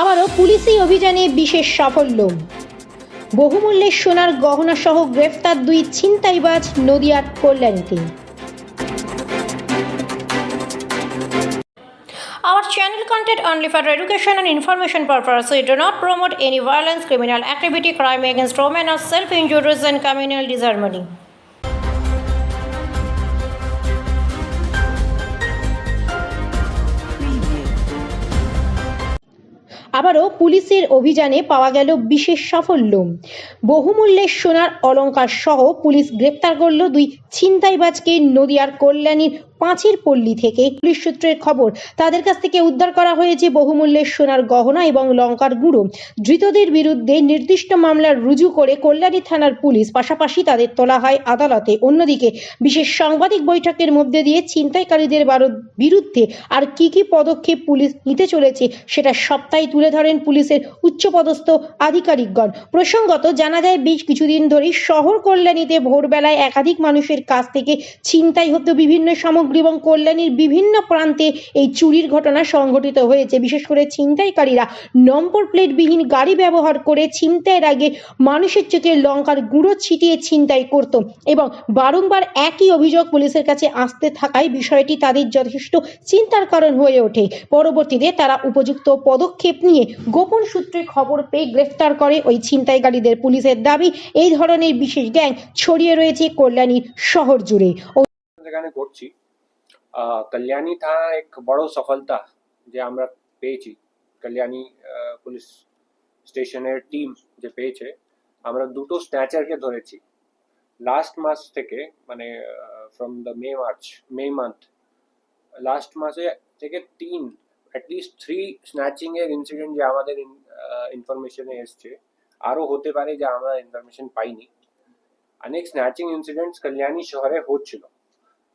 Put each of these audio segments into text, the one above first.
আবারও পুলিশি অভিযানে বিশেষ সাফল্য বহুমূল্যের সোনার গহনা সহ গ্রেফতার দুই ছিনতাইবাজ নদিয়ার কল্যাণীতে Our channel content only for education and information purpose. We do not promote any violence, criminal activity, crime against women, or self-injuries and communal disharmony. আবারও পুলিশের অভিযানে পাওয়া গেল বিশেষ সাফল্য। বহুমূল্যের সোনার অলঙ্কার সহ পুলিশ গ্রেপ্তার করল দুই ছিনতাইবাজকে নদিয়ার কল্যাণীর পাঁচের পল্লী থেকে পুলিশ সূত্রের খবর, তাদের কাছ থেকে উদ্ধার করা হয়েছে বহুমূল্যের সোনার গহনা এবং লঙ্কার গুঁড়ো। ধৃতদের বিরুদ্ধে নির্দিষ্ট মামলা রুজু করে কল্যাণী থানার পুলিশ পাশাপাশি তাদের তোলা হয় আদালতে। অন্যদিকে, বিশেষ সাংবাদিক বৈঠকের মধ্যে দিয়ে ছিনতাইকারীদের বারো- বিরুদ্ধে আর কি কি পদক্ষেপ পুলিশ নিতে চলেছে, সেটা সপ্তাহে তুলে ধরেন পুলিশের উচ্চপদস্থ আধিকারিকগণ। প্রসঙ্গত, জানা যায়, বেশ কিছুদিন ধরেই শহর কল্যাণীতে ভোরবেলায় একাধিক মানুষের কাছ থেকে ছিনতাই হতো বিভিন্ন সামগ্রী। এবং কল্যাণীর বিভিন্ন প্রান্তে এই চুরির ঘটনা সংঘটিত হয়েছে। বিশেষ করে ছিনতাইকারীরা নম্বর প্লেটবিহীন গাড়ি ব্যবহার করে ছিনতাইয়ের আগে মানুষের চোখে লঙ্কার গুঁড়ো ছিটিয়ে ছিনতাই করত এবং বারংবার একই অভিযোগ পুলিশের কাছে আসতে থাকায় বিষয়টি তাদের যথেষ্ট চিন্তার কারণ হয়ে ওঠে। পরবর্তীতে তারা উপযুক্ত পদক্ষেপ নিয়ে গোপন সূত্রে খবর পেয়ে গ্রেফতার করে ওই ছিনতাইকারীদের। পুলিশের দাবি এই ধরনের বিশেষ গ্যাং ছড়িয়ে রয়েছে কল্যাণীর শহর জুড়ে। যেখানে আহ, কল্যাণী থানা এক বড় সফলতা যে আমরা পেয়েছি। কল্যাণী পুলিশ স্টেশনের টিম যে পেয়েছে, আমরা দুটো স্ন্যাচারকে ধরেছি। লাস্ট মাস থেকে মানে from the May March May month last মাসে থেকে তিন অ্যাটলিস্ট থ্রি স্ন্যাচিং এর ইনসিডেন্ট যে আমাদের ইনফরমেশনে এসছে, আরও হতে পারে যে আমরা ইনফরমেশন পাইনি। অনেক স্ন্যাচিং ইনসিডেন্টস কল্যাণী শহরে হচ্ছিল।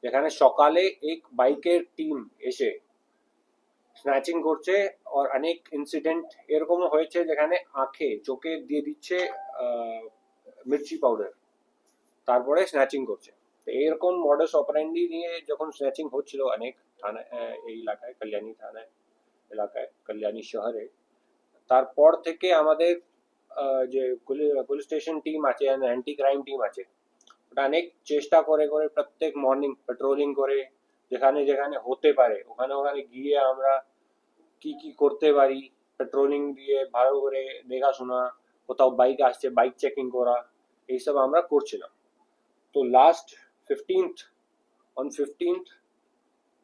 যেখানে সকালে এক বাইকের টিম এসে স্ন্যাচিং করছে আর অনেক ইনসিডেন্ট এরকমও হয়েছে যেখানে আঁখে চোখে দিয়ে দিচ্ছে মির্চি পাউডার তারপরে স্ন্যাচিং করছে। তো এরকম মডাস অপারেন্ডি নিয়ে যখন স্ন্যাচিং হচ্ছিল অনেক থানায় এই এলাকায়, কল্যাণী থানায় এলাকায়, কল্যাণী শহরে, তারপর থেকে আমাদের যে পুলিশ স্টেশন টিম আছে অ্যান্টি ক্রাইম টিম আছে অনেক চেষ্টা করে করে প্রত্যেক মর্নিং পেট্রোলিং করে, যেখানে যেখানে হতে পারে। ওখানে ওখানে গিয়ে আমরা কি কি করতে পারি পেট্রোলিং দিয়ে ভালো করে দেখাশোনা, কোথাও বাইক আসছে বাইক চেকিং করা, এইসব আমরা করছিলাম। তো লাস্ট ফিফটিন্থ অন ফিফটিন্থ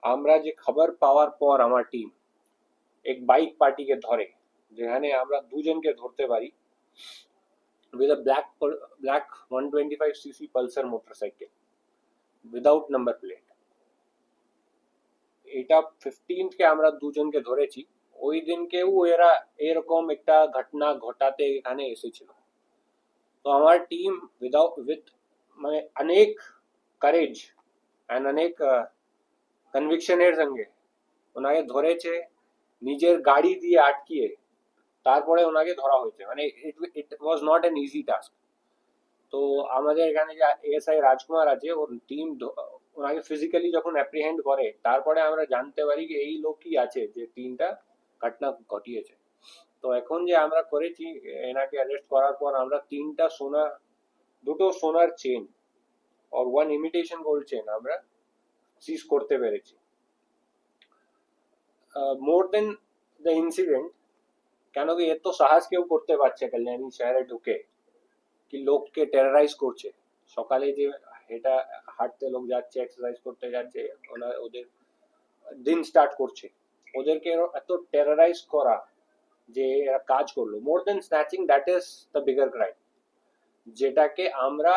আমরা যে খবর পাওয়ার পর আমার টিম এক বাইক পার্টিকে ধরে, যেখানে আমরা দুজনকে ধরতে পারি। With a black pul- black 125 cc pulsar motorcycle without number plate. এটা ফিফটিন্থ কে আমরা দুজনকে ধরেছি ওই দিনকেও এরা এরকম একটা ঘটনা ঘটাতে এখানে এসেছিল তো আমার টিম উইদাউট উইথ মানে অনেক কারেজ অ্যান্ড অনেক কনভিকশনের সঙ্গে ওনাকে ধরেছে নিজের গাড়ি দিয়ে আটকিয়ে তারপরে ওনাকে ধরা হয়েছে। মানে it was not an easy task তো আমাদের এখানে যে এএসআই রাজকুমার আছে, ওর টিম ওনাকে ফিজিক্যালি যখন অ্যাপ্রিহেন্ড করে, তারপরে আমরা জানতে পারি যে এই লোকই আছে যে তিনটা ঘটনা ঘটিয়েছে। তো এখন যে আমরা করেছি, এনাকে অ্যারেস্ট করার পর আমরা তিনটা সোনা, দুটো সোনার চেন আর ওয়ান ইমিটেশন গোল্ড চেন আমরা সিজ করতে পেরেছি। মোর দেন দ্য ইনসিডেন্ট কেন কি এত সাহস কেউ করতে পারছে কল্যাণী শহরে ঢুকে, কি লোককে টেরারাইজ করছে। সকালে যে এটা হাঁটতে লোক যাচ্ছে এক্সারসাইজ করতে যাচ্ছে ওদের দিন স্টার্ট করছে। ওদেরকে এত টেরারাইজ করা যে এরা কাজ করল। More then snatching that is the bigger crime যেটাকে আমরা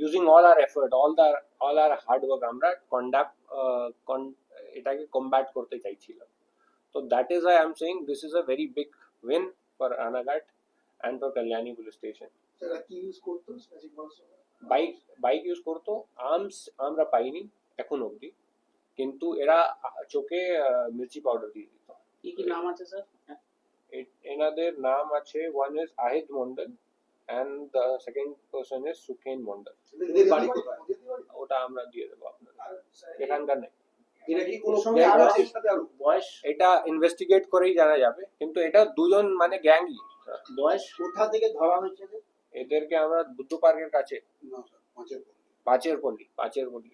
using all our effort all the all our hard work আমরা কন্ডাক্ট এটাকে কম্ব্যাট করতে চাইছিলাম। So that is why I'm saying this is a very big win for Anagat and for Kalyani police station. তারা কি use করতো magic box bike bike use করতো arms আমরা পাইনি এখন অবধি কিন্তু এরা আ- চোখে আহ, মির্চি পাউডার দিয়ে দিত কি কি নাম আছে স্যার এ- এনাদের নাম আছে one is Ahid Mondal and the second person is Sukhen Mondal এদের বাড়ি কোথায় ওটা আমরা দিয়ে দেবো আপনাদের এখানকার নেই এটা কি কোনো বয়স? এটা ইনভেস্টিগেট করেই জানা যাবে। কিন্তু এটা দুজন মানে গ্যাংই বয়স? কোথা থেকে ধরা হয়েছে এদেরকে আমরা বুদ্ধ পার্কের কাছে। পাঁচের পর পাঁচের পল্লী পাঁচের পল্লী